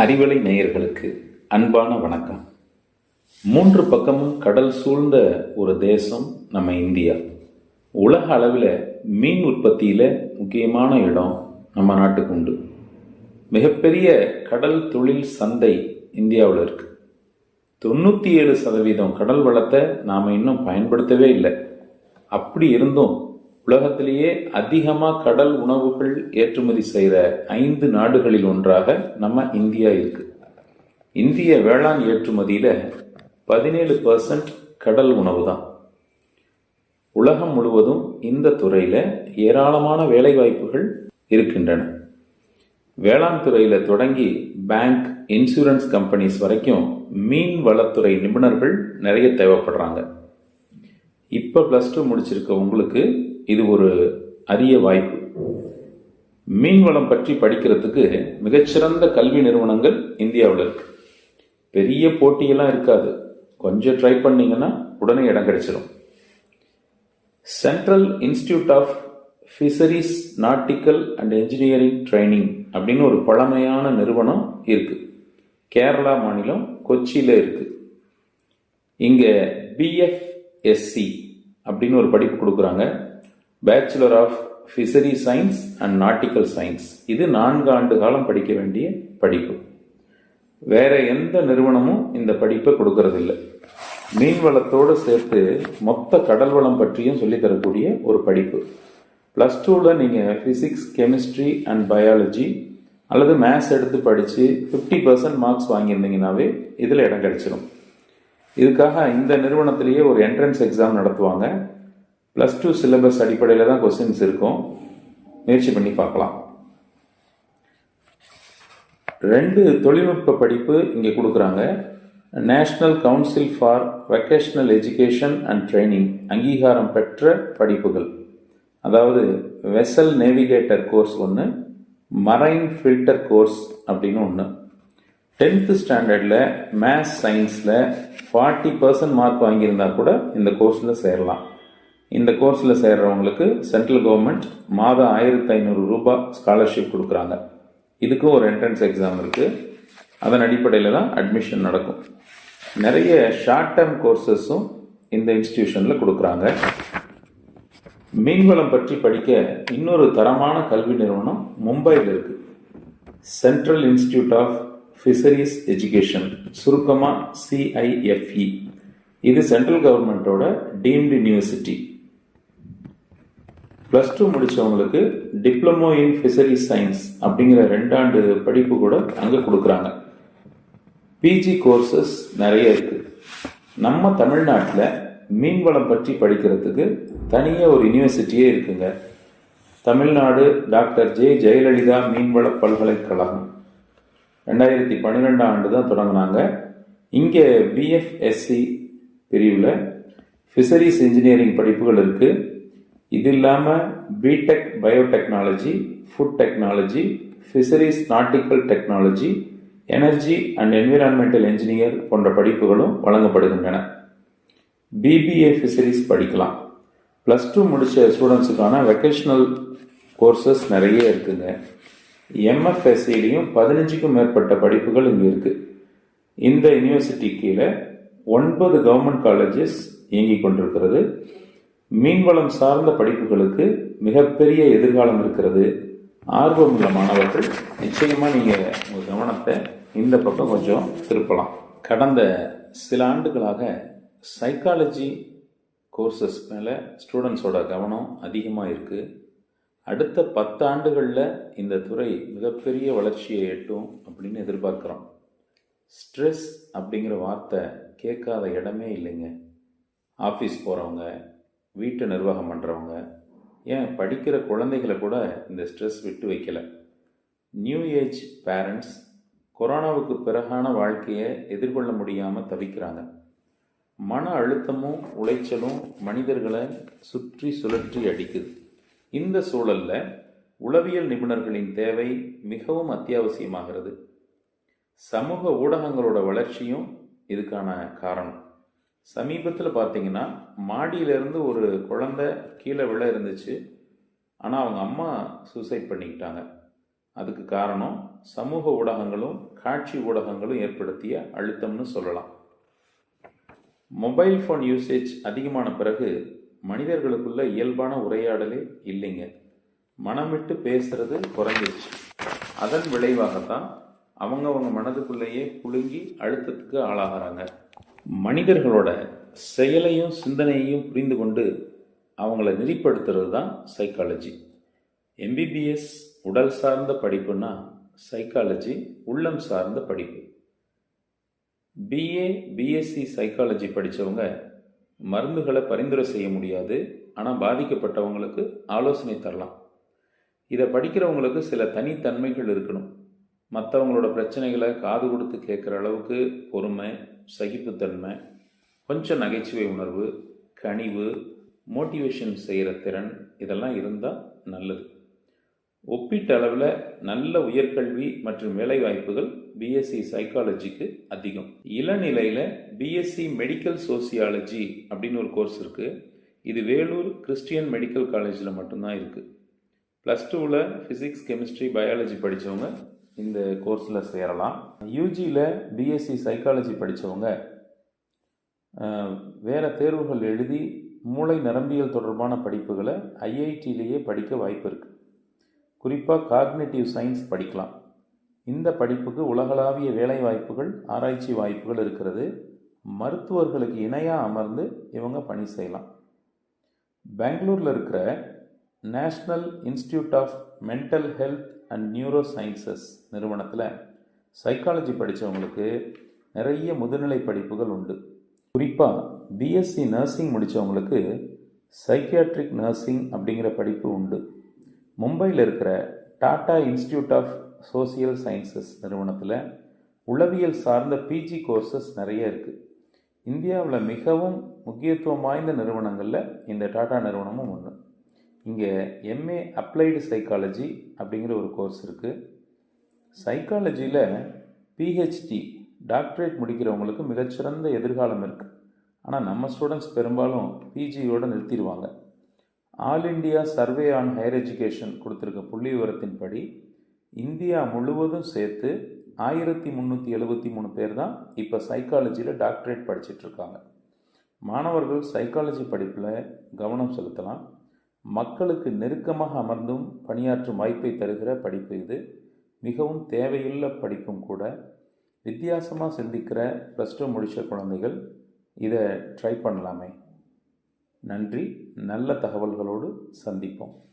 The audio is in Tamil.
அறிவலை நேயர்களுக்கு அன்பான வணக்கம். மூன்று பக்கமும் கடல் சூழ்ந்த ஒரு தேசம் நம்ம இந்தியா. உலக அளவில் மீன் உற்பத்தியில் முக்கியமான இடம் நம்ம நாட்டுக்கு உண்டு மிகப்பெரிய கடல் தொழில் சந்தை இந்தியாவில் இருக்குது தொண்ணூற்றி ஏழு சதவீதம் கடல் வளத்தை நாம் இன்னும் பயன்படுத்தவே இல்லை. அப்படி இருந்தும் உலகத்திலேயே அதிகமாக கடல் உணவுகள் ஏற்றுமதி செய்கிற ஐந்து நாடுகளில் ஒன்றாக நம்ம இந்தியா இருக்கு. இந்திய வேளாண் ஏற்றுமதியில் பதினேழு பர்சன்ட் கடல் உணவு தான் உலகம் முழுவதும் இந்த துறையில் ஏராளமான வேலைவாய்ப்புகள் இருக்கின்றன. வேளாண் துறையில் தொடங்கி பேங்க் இன்சூரன்ஸ் கம்பெனிஸ் வரைக்கும் மீன் வளத்துறை நிபுணர்கள் நிறைய தேவைப்படுறாங்க. இப்போ ப்ளஸ் டூ முடிச்சிருக்க உங்களுக்கு இது ஒரு அரிய வாய்ப்பு. மீன்வளம் பற்றி படிக்கிறதுக்கு மிகச்சிறந்த கல்வி நிறுவனங்கள் இந்தியாவில் இருக்கு. பெரிய போட்டியெல்லாம் இருக்காது. கொஞ்சம் ட்ரை பண்ணீங்கன்னா உடனே இடம் கிடைச்சிடும் central institute of fisheries nautical and engineering training அப்படின்னு ஒரு பழமையான நிறுவனம் இருக்குது கேரளா மாநிலம் கொச்சியில் இருக்குது இங்கே பிஎஃப்எஸ்சி அப்படின்னு ஒரு படிப்பு கொடுக்குறாங்க. Bachelor of fishery science and nautical science இது நான்கு ஆண்டு காலம் படிக்க வேண்டிய படிப்பு. வேற எந்த நிறுவனமும் இந்த படிப்பை கொடுக்கறதில்லை. மீன் வளத்தோடு சேர்த்து மொத்த கடல் வளம் பற்றியும் சொல்லித் தரக்கூடிய ஒரு படிப்பு. ப்ளஸ் டூவில் நீங்கள் ஃபிசிக்ஸ் கெமிஸ்ட்ரி அண்ட் பயாலஜி அல்லது மேத்ஸ் எடுத்து படித்து ஃபிஃப்டி பர்சன்ட் மார்க்ஸ் வாங்கியிருந்தீங்கன்னாவே இதில் இடம் கிடைச்சிடும் இதுக்காக இந்த நிறுவனத்திலேயே ஒரு என்ட்ரன்ஸ் எக்ஸாம் நடத்துவாங்க. ப்ளஸ் டூ சிலபஸ் அடிப்படையில் தான் கொஸ்டின்ஸ் இருக்கும். முயற்சி பண்ணி பார்க்கலாம். ரெண்டு தொழில்நுட்ப படிப்பு இங்கே கொடுக்குறாங்க. National council for vocational education and training அங்கீகாரம் பெற்ற படிப்புகள். அதாவது வெசல் நேவிகேட்டர் கோர்ஸ் ஒன்று மரைன் ஃபில்டர் கோர்ஸ் அப்படின்னு ஒன்று டென்த்து ஸ்டாண்டர்டில் மேத்ஸ் சயின்ஸில் ஃபார்ட்டி பர்சன்ட் மார்க் வாங்கியிருந்தா கூட இந்த கோர்ஸில் சேரலாம். இந்த கோர்ஸில் சேர்கிறவங்களுக்கு சென்ட்ரல் கவர்மெண்ட் மாதம் ஆயிரத்தி ஐநூறு ரூபாய் ஸ்காலர்ஷிப் கொடுக்குறாங்க. இதுக்கும் ஒரு என்ட்ரன்ஸ் எக்ஸாம் இருக்குது அதன் அடிப்படையில் தான் அட்மிஷன் நடக்கும். நிறைய ஷார்ட் டேர்ம் கோர்சஸும் இந்த இன்ஸ்டிடியூஷனில் கொடுக்குறாங்க. மீன்வளம் பற்றி படிக்க இன்னொரு தரமான கல்வி நிறுவனம் மும்பையில் இருக்குது central institute of fisheries education சுருக்கமாக சிஐஎஃப்இ இது சென்ட்ரல் கவர்மெண்ட்டோட டீம்டு யூனிவர்சிட்டி ப்ளஸ் டூ முடித்தவங்களுக்கு டிப்ளமோ இன் ஃபிஷரி சயின்ஸ் அப்படிங்கிற ரெண்டாண்டு படிப்பு கூட அங்கே கொடுக்குறாங்க. பிஜி கோர்சஸ் நிறைய இருக்குது நம்ம தமிழ்நாட்டில் மீன்வளம் பற்றி படிக்கிறதுக்கு தனியாக ஒரு யூனிவர்சிட்டியே இருக்குங்க. தமிழ்நாடு டாக்டர் ஜே ஜெயலலிதா மீன்வள பல்கலைக்கழகம். ரெண்டாயிரத்தி பன்னிரெண்டாம் ஆண்டு தான் தொடங்கினாங்க. இங்கே பிஎஃப்எஸ்சி பிரிவில் ஃபிஷரிஸ் இன்ஜினியரிங் படிப்புகள் இருக்குது இது இல்லாமல் BTech biotechnology food technology fisheries nautical technology energy and environmental engineer போன்ற படிப்புகளும் வழங்கப்படுகின்றன. பிபிஏ ஃபிஷரிஸ் படிக்கலாம். ப்ளஸ் டூ முடித்த ஸ்டூடெண்ட்ஸுக்கான வெக்கேஷனல் கோர்சஸ் நிறைய இருக்குங்க. எம்எஃப்எஸ்சிலையும் பதினஞ்சுக்கும் மேற்பட்ட படிப்புகள் இங்கே இருக்குது இந்த யூனிவர்சிட்டி கீழே ஒன்பது கவர்மெண்ட் காலேஜஸ் இயங்கி கொண்டிருக்கிறது. மீன்வளம் சார்ந்த படிப்புகளுக்கு மிகப்பெரிய எதிர்காலம் இருக்கிறது. ஆர்வம் உள்ள மாணவர்கள் நிச்சயமாக நீங்கள் உங்கள் கவனத்தை இந்த பக்கம் கொஞ்சம் திருப்பலாம். கடந்த சில ஆண்டுகளாக சைக்காலஜி கோர்சஸ் மேலே ஸ்டூடெண்ட்ஸோட கவனம் அதிகமாக இருக்குது அடுத்த பத்து ஆண்டுகளில் இந்த துறை மிகப்பெரிய வளர்ச்சியை எட்டும் அப்படின்னு எதிர்பார்க்குறோம். ஸ்ட்ரெஸ் அப்படிங்கிற வார்த்தை கேட்காத இடமே இல்லைங்க. ஆஃபீஸ் போகிறவங்க வீட்டு நிர்வாகம் பண்ணுறவங்க ஏன் படிக்கிற குழந்தைகளை கூட இந்த ஸ்ட்ரெஸ் விட்டு வைக்கலை? நியூ ஏஜ் பேரண்ட்ஸ் கொரோனாவுக்கு பிறகான வாழ்க்கையை எதிர்கொள்ள முடியாமல் தவிக்கிறாங்க. மன அழுத்தமும் உளைச்சலும் மனிதர்களை சுற்றி சுழற்றி அடிக்குது. இந்த சூழலில் உளவியல் நிபுணர்களின் தேவை மிகவும் அத்தியாவசியமாகிறது. சமூக ஊடகங்களோட வளர்ச்சியும் இதுக்கான காரணம். சமீபத்தில் பார்த்தீங்கன்னா மாடியிலேருந்து ஒரு குழந்தை கீழே விழ இருந்துச்சு. ஆனால் அவங்க அம்மா சூசைட் பண்ணிக்கிட்டாங்க. அதுக்கு காரணம் சமூக ஊடகங்களும் காட்சி ஊடகங்களும் ஏற்படுத்திய அழுத்தம்னு சொல்லலாம். மொபைல் ஃபோன் யூசேஜ் அதிகமான பிறகு மனிதர்களுக்குள்ள இயல்பான உரையாடலே இல்லைங்க. மனமிட்டு பேசுறது குறைஞ்சிருச்சு. அதன் விளைவாகத்தான் அவங்கவங்க மனதுக்குள்ளேயே குலுங்கி அழுத்தத்துக்கு ஆளாகிறாங்க. மனிதர்களோட செயலையும் சிந்தனையையும் புரிந்து கொண்டு அவங்கள நெறிப்படுத்துறது தான் சைக்காலஜி எம்பிபிஎஸ் உடல் சார்ந்த படிப்புனா சைக்காலஜி உள்ளம் சார்ந்த படிப்பு. பிஏ பிஎஸ்சி சைக்காலஜி படித்தவங்க மருந்துகளை பரிந்துரை செய்ய முடியாது ஆனால் பாதிக்கப்பட்டவங்களுக்கு ஆலோசனை தரலாம். இதை படிக்கிறவங்களுக்கு சில தனித்தன்மைகள் இருக்கணும். மற்றவங்களோட பிரச்சனைகளை காது கொடுத்து கேட்குற அளவுக்கு பொறுமை சகிப்புத்தன்மை கொஞ்சம் நகைச்சுவை உணர்வு கனிவு மோட்டிவேஷன் செய்கிற திறன் இதெல்லாம் இருந்தால் நல்லது. ஒப்பீட்டளவில் நல்ல உயர்கல்வி மற்றும் வேலைவாய்ப்புகள் பிஎஸ்சி சைக்காலஜிக்கு அதிகம். இளநிலையில் பிஎஸ்சி மெடிக்கல் சோசியாலஜி அப்படின்னு ஒரு கோர்ஸ் இருக்குது இது வேலூர் கிறிஸ்டியன் மெடிக்கல் காலேஜில் மட்டும்தான் இருக்குது ப்ளஸ் டூவில் ஃபிசிக்ஸ் கெமிஸ்ட்ரி பயாலஜி படித்தவங்க இந்த கோர்ஸில் சேரலாம். யூஜியில் பிஎஸ்சி சைக்காலஜி படித்தவங்க வேறு தேர்வுகள் எழுதி மூளை நரம்பியல் தொடர்பான படிப்புகளை ஐஐடியிலேயே படிக்க வாய்ப்பு இருக்குது குறிப்பாக காக்னேட்டிவ் சயின்ஸ் படிக்கலாம். இந்த படிப்புக்கு உலகளாவிய வேலை வாய்ப்புகள் ஆராய்ச்சி வாய்ப்புகள் இருக்கிறது. மருத்துவர்களுக்கு இணையாக அமர்ந்து இவங்க பணி செய்யலாம். பெங்களூரில் இருக்கிற national institute of mental health and neurosciences நிறுவனத்தில் சைக்காலஜி படித்தவங்களுக்கு நிறைய முதுநிலை படிப்புகள் உண்டு. குறிப்பாக பிஎஸ்சி நர்சிங் முடித்தவங்களுக்கு சைக்கியாட்ரிக் நர்சிங் அப்படிங்கிற படிப்பு உண்டு. மும்பையில் இருக்கிற Tata institute of social sciences நிறுவனத்தில் உளவியல் சார்ந்த பிஜி கோர்சஸ் நிறைய இருக்குது இந்தியாவில் மிகவும் முக்கியத்துவம் வாய்ந்த நிறுவனங்களில் இந்த டாடா நிறுவனமும் ஒன்று இங்கே எம்ஏ அப்ளைடு சைக்காலஜி அப்படிங்கிற ஒரு கோர்ஸ் இருக்குது சைக்காலஜியில் பிஹெச்டி டாக்டரேட் முடிக்கிறவங்களுக்கு மிகச்சிறந்த எதிர்காலம் இருக்குது ஆனால் நம்ம ஸ்டூடெண்ட்ஸ் பெரும்பாலும் பிஜியோடு நிறுத்திடுவாங்க. All India survey on higher education கொடுத்துருக்க புள்ளி விவரத்தின்படி இந்தியா முழுவதும் சேர்த்து ஆயிரத்தி முந்நூற்றி எழுபத்தி மூணு பேர் தான் இப்போ சைக்காலஜியில் டாக்டரேட் படிச்சிட்ருக்காங்க மாணவர்கள் சைக்காலஜி படிப்பில் கவனம் செலுத்தலாம். மக்களுக்கு நெருக்கமாக அமர்ந்தும் பணியாற்றும் வாய்ப்பை தருகிற படிப்பு இது. மிகவும் தேவையுள்ள படிப்பும் கூட. வித்தியாசமாக சிந்திக்கிற ப்ளஸ் டூ முடித்த குழந்தைகள் இதை ட்ரை பண்ணலாமே. நன்றி. நல்ல தகவல்களோடு சந்திப்போம்.